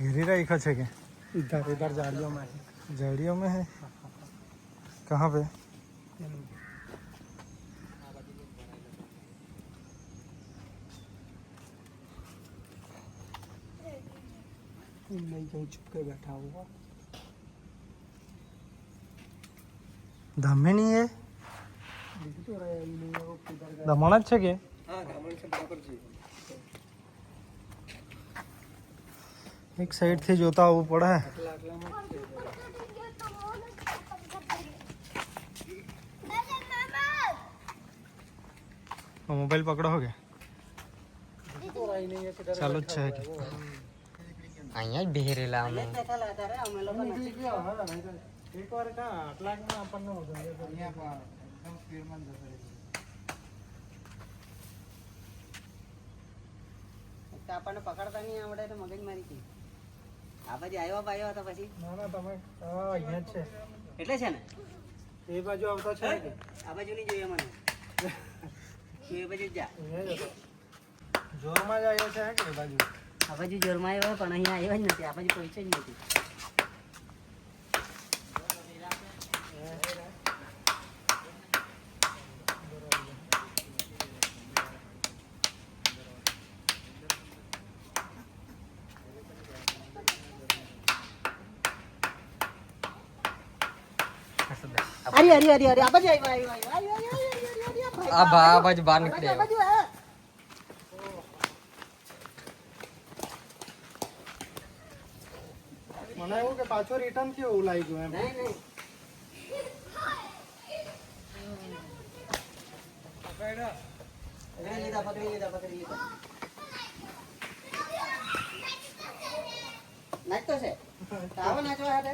हीरी राइखा छे के इधर। इधर झाड़ियों में झाड़ियों में है? कहाँ पे? नहीं कहीं बैठा हुआ धमे नहीं है? दमण छे के हाँ दिख तो रहा ही नहीं है किधर ચાલુ જ છે કે અહીંયા જ બેહેરેલા અમે નીકળી ગયા હા નહીં તો એક વાર કાં આટલાકમાં આપણને વધારે અહીંયા પણ એકદમ સ્પીડમાં જતો રહે આપણને પકડતા નહીં આવડે તો મગજ મારી ગઈ આ બાજુ આવ્યો આવ્યો હતો પછી? ના ના તમે અહીંયા જ છે. એટલે છે ને? એ બાજુ આવતા છે આ બાજુ નહીં જોઈએ મને. એ બાજુ જા જોરમાં જ આવ્યો છે કે બાજુ? આ બાજુ જોરમાં આવ્યો પણ અહીંયા આવ્યો જ નથી. આ બાજુ પૈસા જ નથી. અરે અરે અરે અરે આ બાજુ આવ્યો આવ્યો આવ્યો આવ્યો આવ્યો આવ્યો આ બા આ બાજુ બહાર નીકળે આ બાજુ આ મને એવું કે પાછો રિટર્ન થયો એવું લાગ્યું એમ નહીં નહીં પકડી લીધા પકડી લીધા પકડી લીધા નાચતો છે તો આવો નાચવા હાટે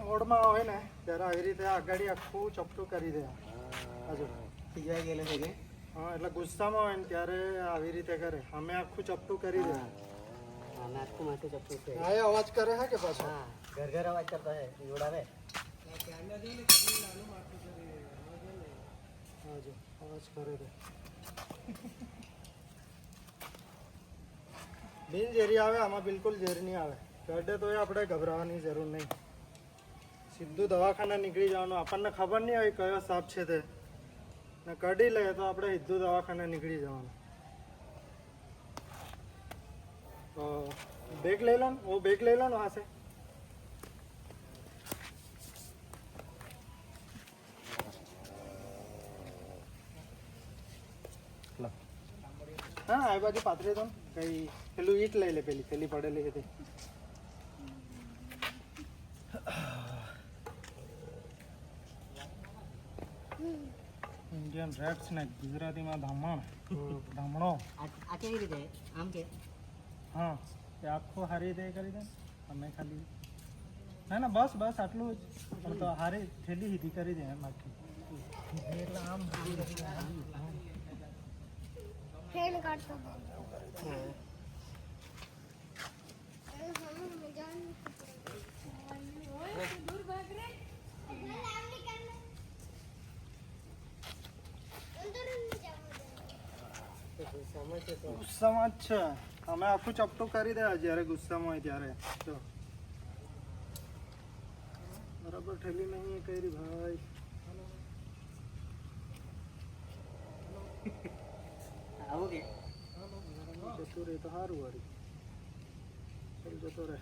મોડમાં હોય ને ત્યારે આવી રીતે આગળ આખું ચપટું કરી દે આ જો ખીજવાઈ ગયેલો છે કે હા એટલે ગુસ્સામાં હોય ને ત્યારે આવી રીતે કરે અમે આખું ચપટું કરી દે હા નાટકું માટું ચપ્પુ છે હા એ અવાજ કરે હે કે પાછો હા ઘર ઘર અવાજ કરતો હે જોડાવે હા જો અવાજ કરે દે બિન ઝેરી આવે આમાં બિલકુલ ઝેર નહીં આવે કરડે તો આપણે ગભરાવાની જરૂર નહીં સીધું દવાખાના નીકળી જવાનું. આપણને ખબર નહીં હોય કયો સાપ છે તે. ને કઢી લઈએ તો આપણે સીધું દવાખાના નીકળી જવાનું. તો બેગ લઈ લો ને. ઓ બેગ લઈ લો ને પાસે હા, આ બાજુ પાથરી દો કઈ પેલું ઈટ લઈ લે, પેલી પેલી પડેલી હતી. ઇન્ડિયન રેડ સ્નેક ગુજરાતીમાં ધામણ. ધામણો. આ કેવી રીતે? આમ કે? હા એ આખો હારી રીતે કરી દે અમે ખાલી ના ના બસ બસ આટલું જ. પણ તો હારી થેલી સીધી કરી દે એમ આખી. એટલે આમ ફેન કાઢતો ગુસ્સામાં જ છે. અમે આખું ચપટું કરી દે જ્યારે ગુસ્સામાં હોય ત્યારે. જો. બરાબર ઠેલી નહીં કરી ભાઈ. આવું કે? જતું રહે તો સારું વાળી. ચાલ જતો રહે.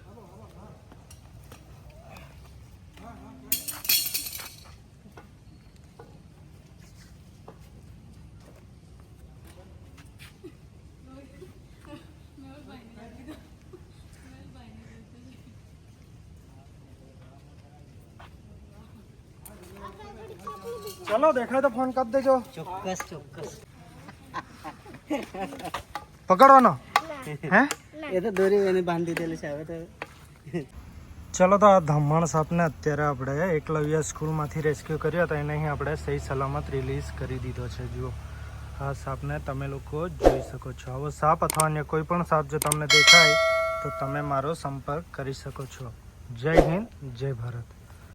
ચલો દેખાય તો ફોન કરી દેજો ચોક્કસ ચોક્કસ પકડવાનો હે એ તો દોરી એને બાંધી દીધેલું છે હવે તો ચલો તો આ ધમણ સાપને અત્યારે આપણે એકલવ્ય સ્કૂલમાંથી રેસ્ક્યુ કર્યો હતો એને અહીં આપણે સહી સલામત રિલીઝ કરી દીધો છે જુઓ આ સાપને તમે લોકો જોઈ શકો છો આવો સાપ અથવા અન્ય કોઈ પણ સાપ જો તમને દેખાય તો તમે મારો સંપર્ક કરી શકો છો જય હિન્દ જય ભારત